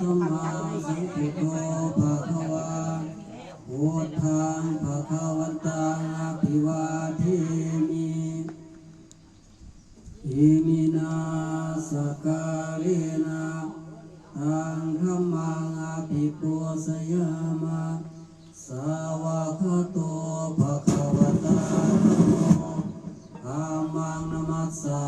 สัมมาสัมพุทโธภะคะวาพุทธังภะคะวันตังอภิวาเทมิอิมินาสกาเลนะตังธรรมังอภิปุสยามะสาวะคโตภะคะวะตาธัมโมธัมมังนมัสสา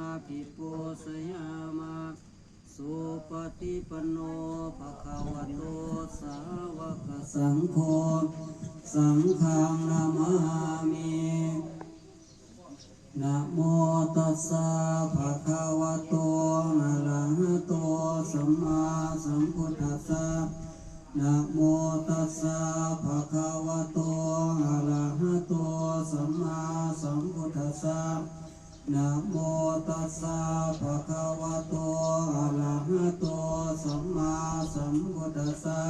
อภิปุสยามะสุปฏิปโนภะคะวะโตสาวกสังโฆสังฆังนามามินะโมตัสสะภะคะวะโตอะระหะโตสัมมาสัมพุทธัสสะนะโมตัสสะภะคะวะโตอะระหะโตสัมมาสัมพุทธัสสะ นะโมตัสสะภะคะวะโตอะระหะโตสัมมาสัมพุทธัสสะ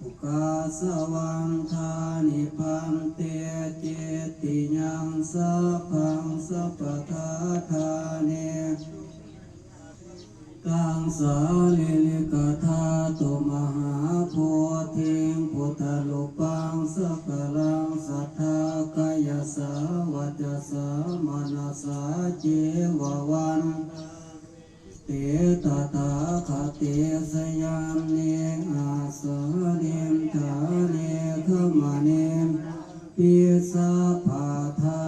อุกาสวังทานิพันเตเจติยังสัพพังสัพพทาทาเนตังสาลิลิกธาตุมหา ยสาวัจสามนัสสาเจววันเตตถาคเตสยามเนอาสาเนมทาเนขมาเนมปิสาภาธา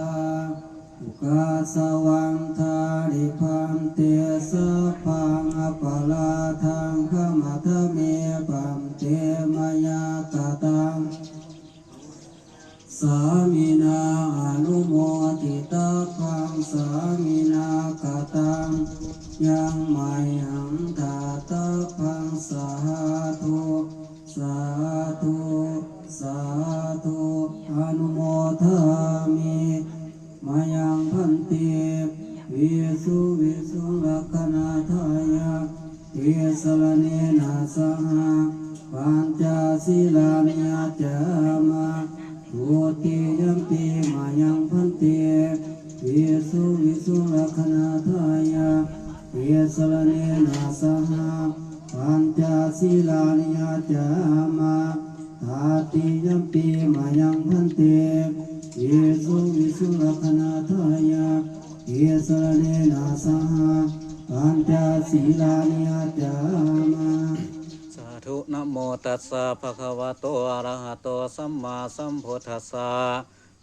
อุกาสวังทาริพันเตสะพังอปลาทังขมาทเมปัมเต สามินาอนุโมทิตาคังสามินากตังยังไม่หังตาตาพังสาธุสาธุสาธุอนุโมทามิมายังพันเตวิสุวิสุลักขณาทายาเทสลเนนา ญจศีลานิยจามาตาติยัมปีมายังพันเตวิสุวิสุลักขณาทายาเทสลเนนาสหปัญจศีลานิยจามาสาธุนะโมตัสสะภะคะวะโตอะระหะโตสัมมาสัมพุทธัสสะ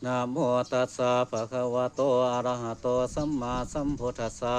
นะโมตัสสะภะคะวะโตอะระหะโตสัมมาสัมพุทธัสสะ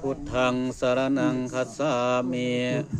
พุทธังสรณังคัจฉามิ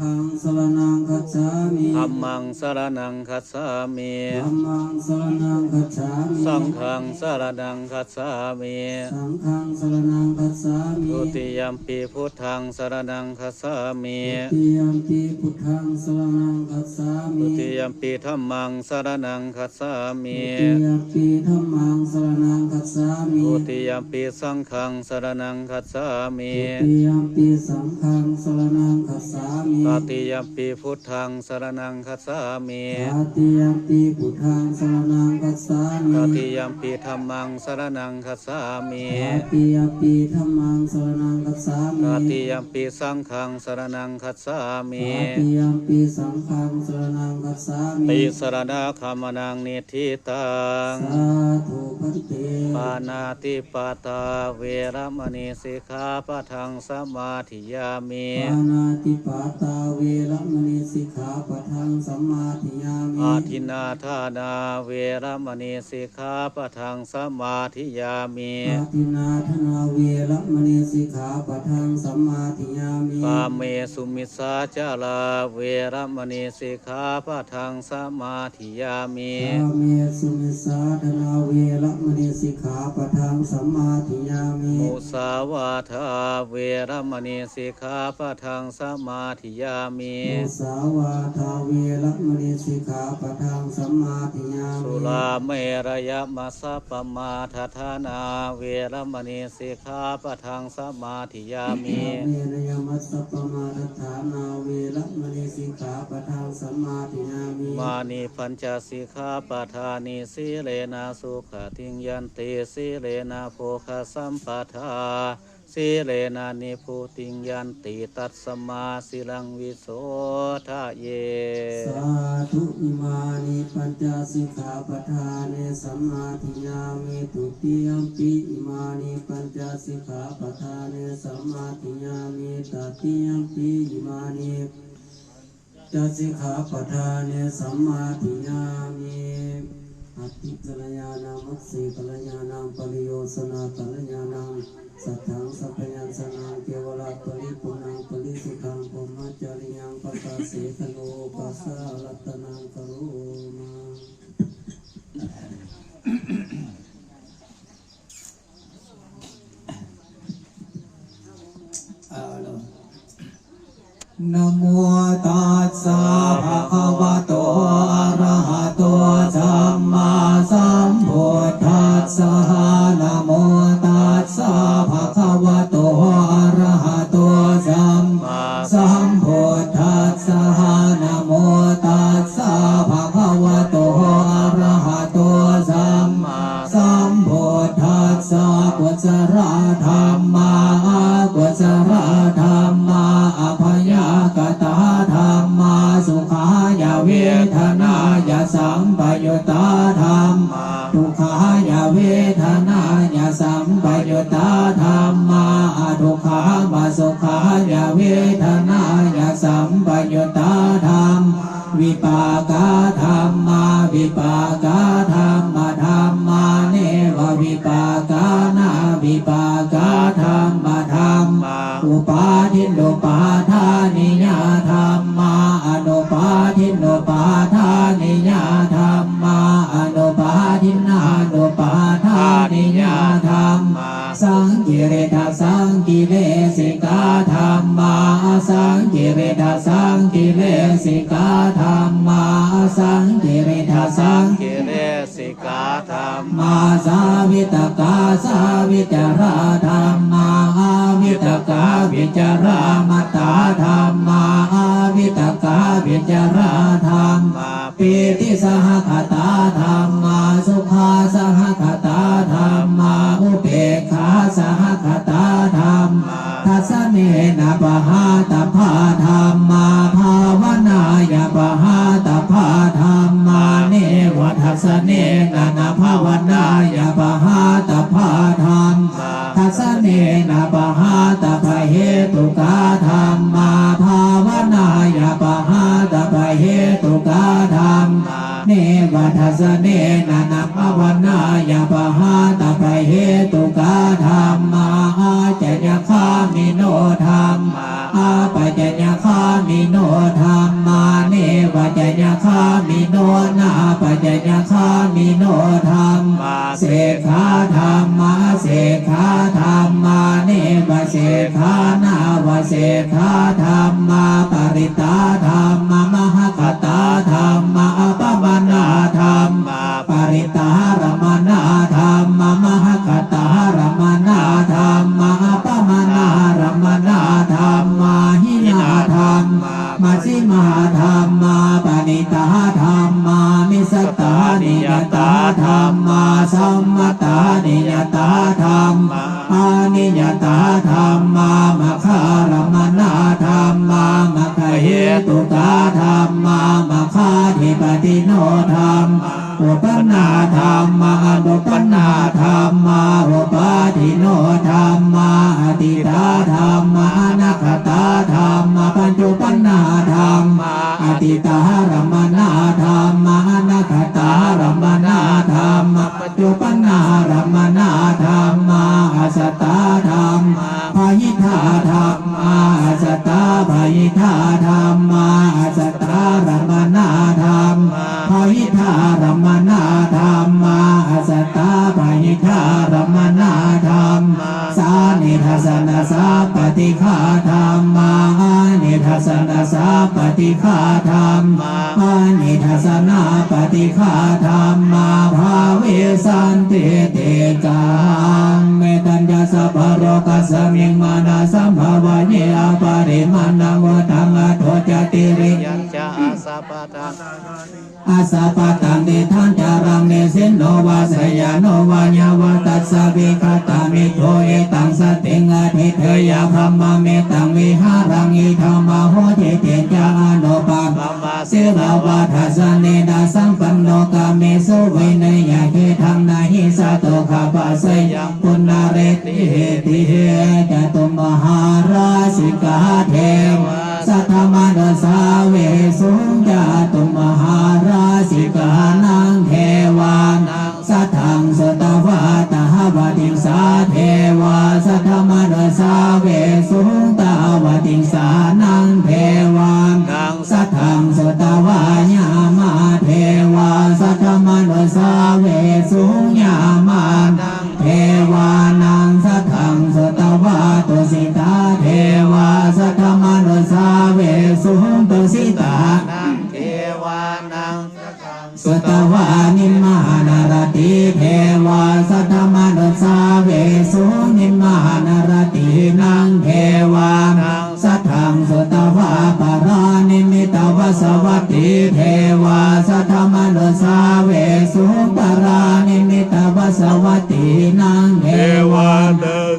ทางสรนังคัจฉามิธัมมังสรณังคัจฉามิธัมมังสรนังคัจฉามิสังฆังสรณังคัจฉามิ สังฆังสรนังคัจฉามิทุติยัมปีพุทธังสรณังคัจฉามิติยัมปิพุทธังสรนังคัจฉามิทุติยัมปีธัมมังสรณังคัจฉามิติยัมปิธัมมังสรนังคัจฉามิทุติยัมปีสังฆังสรณังคัจฉามิติยัมปิสังฆังสรนังคัจฉามิตติยัมปีพุทธังสรณังคัจฉามิตาติยัมปิพุทธังสรนังคัจฉามิตติยัมปีธัมมังสรณังคัจฉามิตาติยัมปิธัมมังสรนังคัจฉาตมิติยัมปีสังฆังสรณังคัจฉามิตาติยัมปิสังฆังสรนังคัจฉามิติสรณาคามนังนิทิตังสาธุพันเตปานาติปาตาเวรมณีสิกขาปะทังสมาธิยามิปานาติปาตาเวรมณีสิกขาปะทังสัมมาทิยามิอาทินนาทานาเวรมณีสิกขาปะทังสมาธิยามิอาทินาธนาเวรมณีสิกขาปะทังสัมมาทิยามิปาเมสุมิสาจาลาเวรมณีสิกขาปะทังสมาธิยามิกาเมสุมิสาธนาเวรมณีสิกขาปะทังสัมมาทิยามิมุสาวาทาเวรมณีสิกขาปะทังสมาธิยามิมุสาวาทาเวรมณีสิกขาปะทังสัมมาทิยาสุมิราเมรยมัสสะปมาทฐานาเวรมณีสิกขาปะทังสมาธิยามิเมรยมัสสะปมาทฐานาเวรมณีสิกขาปะทังสัมมาทิยามิมานิปัญจสิกขาปทานิสีเลนะสุขติงยันติสีเลนะโภคสัมปทา สีเลนะนิพุติงยันติตัสมาสิลังวิโสทะเย สาธุอิมานิปัญจสิกขาปทาเนสัมมาทิยามิตุติยมปิอิมานิปัญจสิกขาปทาเนสัมมาทิยามิตติยมปิอิมานิจัสิกขาปทาเนสัมมาทิยามิอติกัลยาณมัสสิกัลยาณังปริโยสนากัลยาณัง สัทธังสัพพยัญสนะเกวราปริปุ วิปากาธรรมธรรมอุปาทินโนปาทานิยาธรรมาอนุปาทินโนปาทานิยาธรรมาอนุปาทินานุปาทานิยาธรรมสังกิริตาสังกิเลสิกาธรรมาสังกิริตาสังกิเลสิกาธรรมาสังกิริตาสังกิเลส ธรรมมาสาวิตกาสาวิจาราธรรมาอาวิตกาวิจารามตตาธรรมาอาวิตกาวิจาราธรรมปีติสหคตาธรรมาสุขาส มิโนธรรมมาเนวจยคามิโนนาปัจญคามิโนธรรมเสกขาธรรมาเสกขาธรรมาเนวเสกขานาวเสกขาธานิยตาธรรมอานิยตาธรรมามะคารมนาธรรมามะคเหตุตาธรรมามะคาธิปติโนธรรมอุปนาธรรมาอุปนาธรรมาอุปาทิโนธรรมาอติตาธรรมานาคตาธรรมาปัญจุปนาธรรมาอติตารมนาธรรมานาค รมนาธรรมาสตาธรรมพายิธาธรรมาสตาพายิธาธรรมาสตารมนาธรรมพายิธารมนาธรรมาสตาพายิธารมนาธรรมสานาสาปฏิฆาธรรมานิทัสนาสาปฏิฆาธรรมา สนาปฏิฆาธรรมาภาเวสันติเตกังเมตัญญาสัพโรกัสมิงมานาสัมภวะเยอปริมานังวตังอโทจติริยังจะอาสาปะทัง อาสาปะตังเดทันจารังเนสินโนวาสยาโนวาญาวตัสสะวิคตามิโทเอตังสติงอธิเทยาพรมเมตังวิหารังอิธรรมโหเทเตจาโนปาบัมาเสราวาทัสสะเนดาสัมปันโนกาเมสุเวนยาเกทังนาหิสาโตคาปะเสยังปุณาเรติเหติเหจตุมหาราสิกาเทว สัทธมานสาเวสุญญาตุมหาราสิกานังเทวานังสัทธังสตวาตหวติงสาเทวาสัทธมานสาเวสุญตาวติงสานังเทวานังสัทธังสตวายามาเทวาสัทธมโนสาเวสุญญามานังเทวานังสัทธังสตวาตุสิตาเทวาสัทธม สุญตุสิตานังเทวานังสุตวานิมานารติเทวาสัทธมโนสาเวสุนิมานารตินังเทวานังสัทธังสุตวาปารานิมิตวสวัติเทวาสัทธมโนสาเวสุปารานิมิตวสวัตตินังเทวา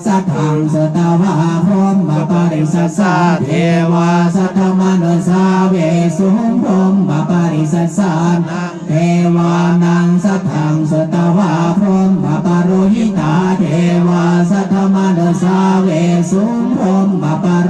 สัทธังสุตวาพรหมปริสัสสะเทวาสัทธมนุสาเวสุพรหมปริสัสสะนังเทวานังสัทธังสตวาพรหมปโรหิตาเทวาสัทธมนุสาเวสุพรหมปโร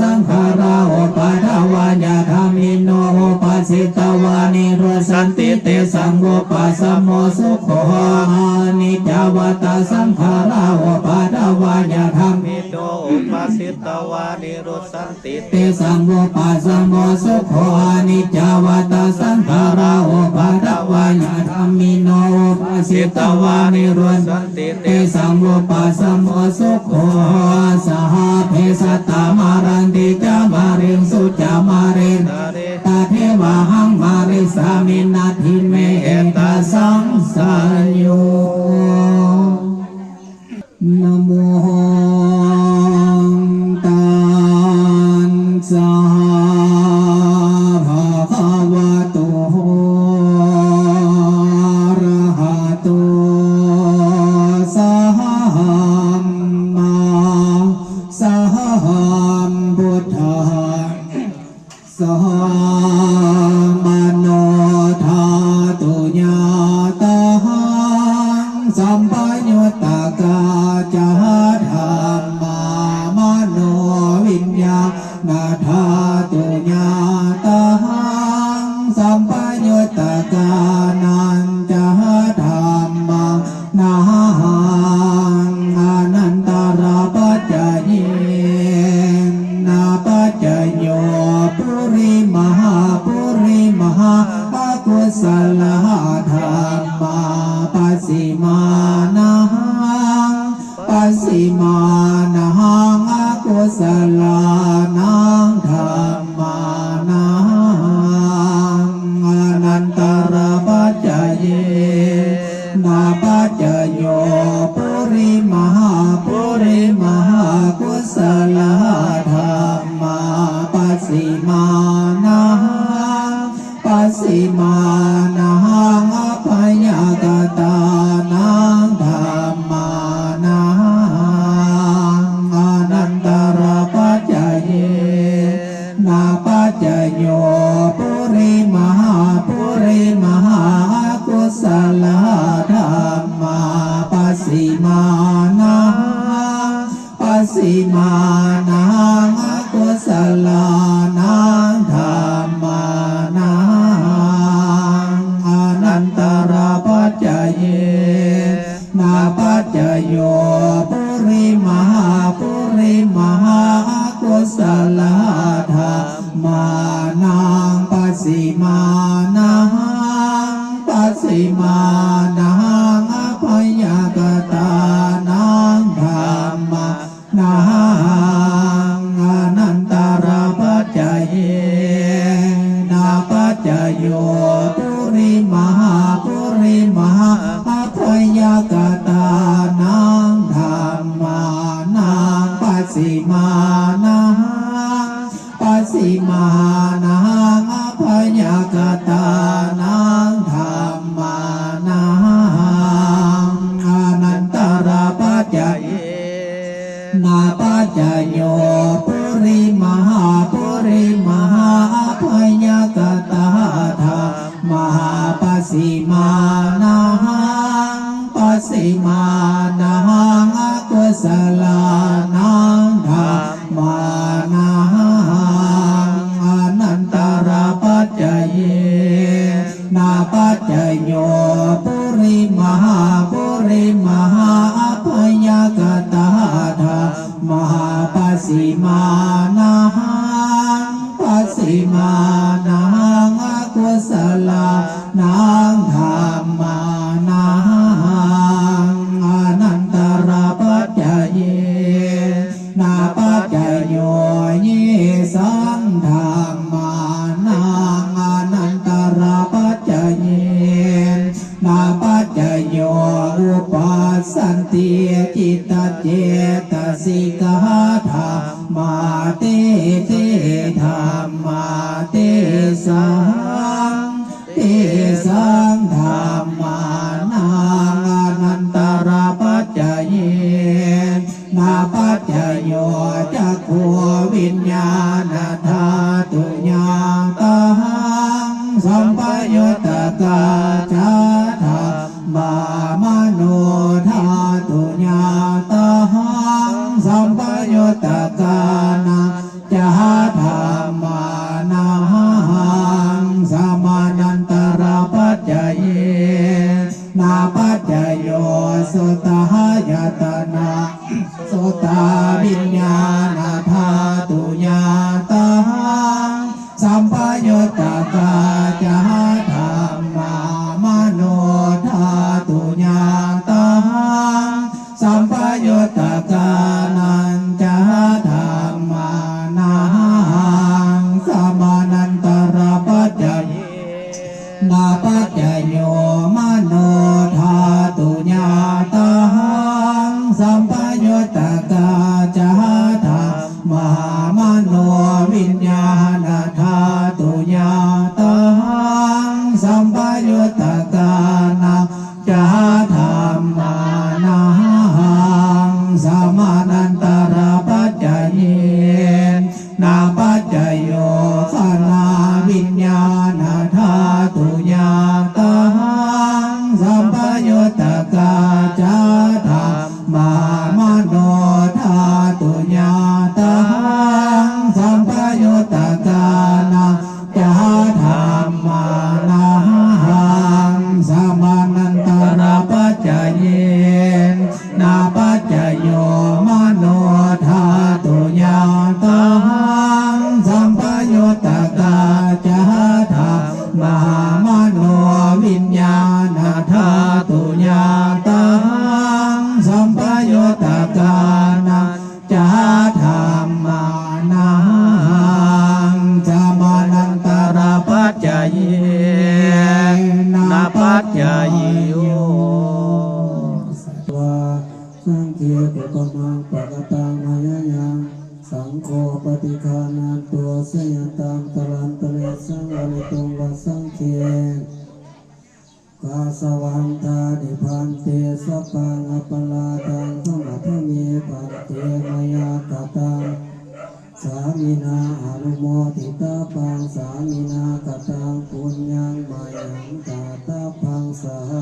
สังขาราโอปัทวาญ สสิตวานิโรสันติเตสังโฆปัสสมโมสุโขอานิจจวัตตสังขาราโอปัทวาญาธามิมิโตอุปาสิตวานิรุตสันติเตสังโฆปัสสมโมสุโขอานิจจวัตตสังขาราโอปัทวาญาธามิโนโอปัสสิตวานิโรสันติเตสังโฆปัสสมโมสุโขสหเพสตตามารันติจามาเริงสุจามาเริงตาเรตาเทวะหังมาริสามินาทิเมเอตาสังสารโย ปั de นาตาจโยปริมา สิมานังอกุศลา นาปัจจโยจักขววิญญาณธาตุญาตังสัมปยุตตา Namah. ตังปุญญังมายังตาตาพังสห